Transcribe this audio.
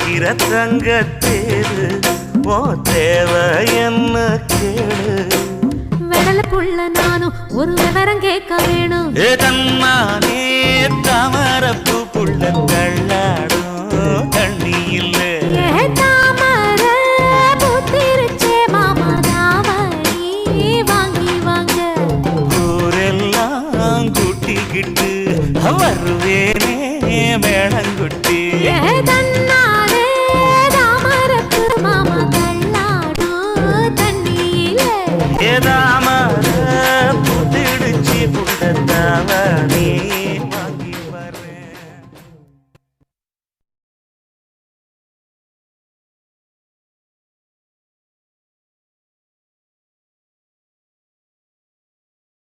வீர தங்கத்தேரு ஓ தேவை என்ன கேளு விடலுக்குள்ள நானும் ஒரு விவரம் கேட்க வேணும். ஏ தன்னானே தாமரப்பூ புள்ள தள்ளாடும் தண்ணி இல்லை ஏ தாமர பூத்திருச்சே மாமா தாவணி வாங்கி வாங்க ஊரெல்லாம் கூட்டிக்கிட்டு வருவேனே மேளங்குட்டி ஏ தன்னாலே தாமரப்பு மாமா தள்ளாடும் தண்ணியில. ஏதாமர புதிடுச்சி புள்ள தாவணி